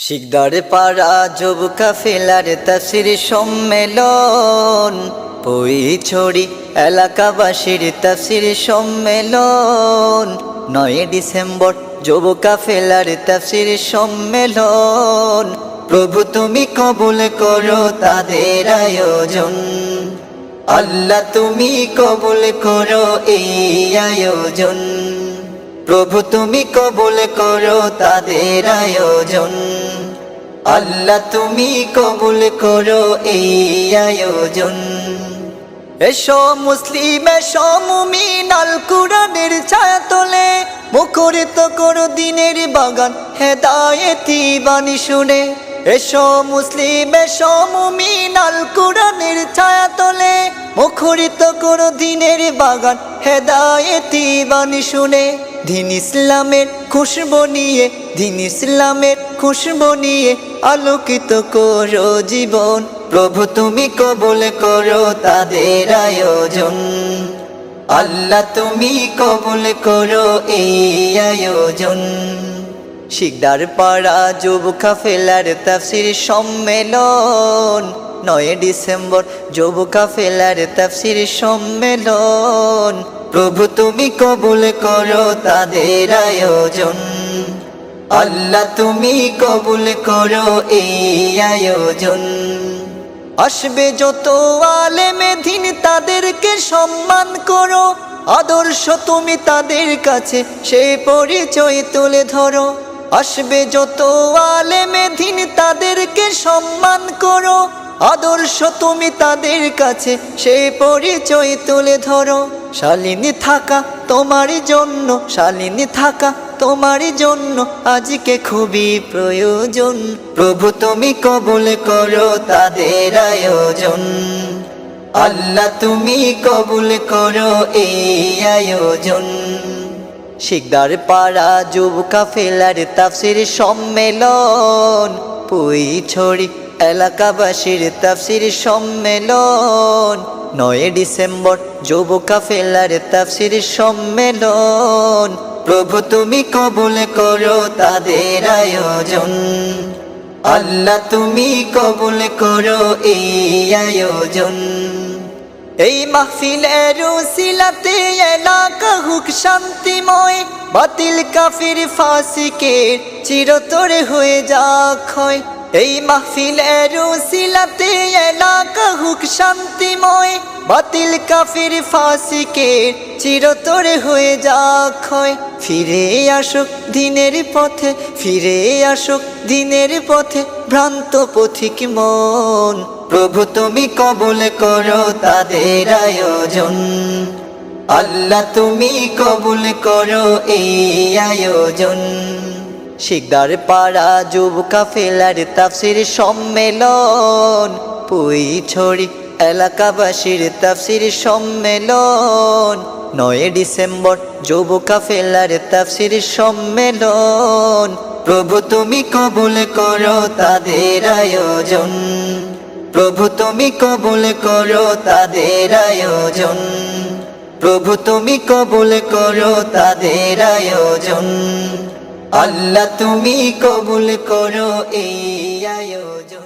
শিকদার পাড়া জব কাফেলার তাসির সম্মেলন। পই ছড়ি এলাকাবাসীর তাসির সম্মেলন। নয় ডিসেম্বর যুব কাফেলার তাসির সম্মেলন। প্রভু তুমি কবুল করো তাদের আয়োজন। আল্লাহ তুমি কবুল করো এই আয়োজন। প্রভু তুমি কবুল করো তাদের আয়োজন। আল্লাহ তুমি কবুল করো এই আয়োজন। এসো মুসলিম, এসো মুমিন, আল কুরআনের ছায়া তোলে মুখরিত করো দিনের বাগান, হেদায়েতি বাণী শুনে। এসো মুসলিম, এসো মুমিন, আল কুরআনের ছায়া তোলে মুখরিত করো দিনের বাগান, হেদায়েতি বাণী শুনে। দিন ইসলামের খুশবু নিয়ে, দিন ইসলামের খুশবু নিয়ে আলোকিত করো জীবন। প্রভু তুমি কবুল করো তাদের আয়োজন। আল্লাহ তুমি কবুল করো এই আয়োজন। শিকদার পাড়া যুব কাফেলার তাফসির সম্মেলন। নয় ডিসেম্বর যুব কাফেলার তাফসির সম্মেলন। প্রভু তুমি কবুল করো তাদের আয়োজন। আল্লাহ তুমি কবুল করো এই আয়োজন। আসবে যত আলেমে মেধিন তাদেরকে সম্মান করো। আদর্শ তুমি তাদের কাছে সে পরিচয় তুলে ধরো। আসবে যত আলেমে মেধিন তাদেরকে সম্মান করো। আদর্শ তুমি তাদের কাছে সেই পরিচয় তুলে ধরো। শালিনী থাকা তোমার জন্য, শালিনী থাকা তোমার জন্য, আজকে খুবই প্রয়োজন। প্রভু তুমি কবুল করো তাদের আয়োজন। আল্লাহ তুমি কবুল করো এই আয়োজন। শিকদার পাড়া যুব কাফেলার তাফসির সম্মেলন, পুই ছড়ি এলাকাবাসীর তাফসির সম্মেলন। নয় ডিসেম্বর যুব কাফেলার তাফসির সম্মেলন। প্রভু তুমি কবুল করো তাদের আয়োজন। আল্লাহ তুমি কবুল করো এই আয়োজন। এই মাহফিলের উসিলাতে এলাকা হুক শান্তিময়। বাতিল কাফির ফাসিকের চিরতরে হয়ে যা ক্ষয় এই মাহফিলের উসিলাতে এলাকা হুক শান্তিময়। বাতিল কাফির ফাসিকের চিরতরে হয়ে যা ক্ষয় ফিরে আসুক দিনের পথে, ফিরে আসুক দিনের পথে ভ্রান্ত পথিক মন। প্রভু তুমি কবুল করো তাদের আয়োজন। আল্লাহ তুমি কবুল করো এই আয়োজন। শিকদার পাড়া, যুব কাফেলার তাফসির সম্মেলন। পুই ছড়ি, এলাকাবাসীর তাফসির সম্মেলন। নয় ডিসেম্বর, যুব কাফেলার তাফসির সম্মেলন। প্রভু তুমি কবুল করো তাদের আয়োজন। প্রভু তুমি কবুল করো তাদের আয়োজন। প্রভু তুমি কবুল করো তাদের আয়োজন। আল্লাহ তুমি কবুল করো এই আয়োজন।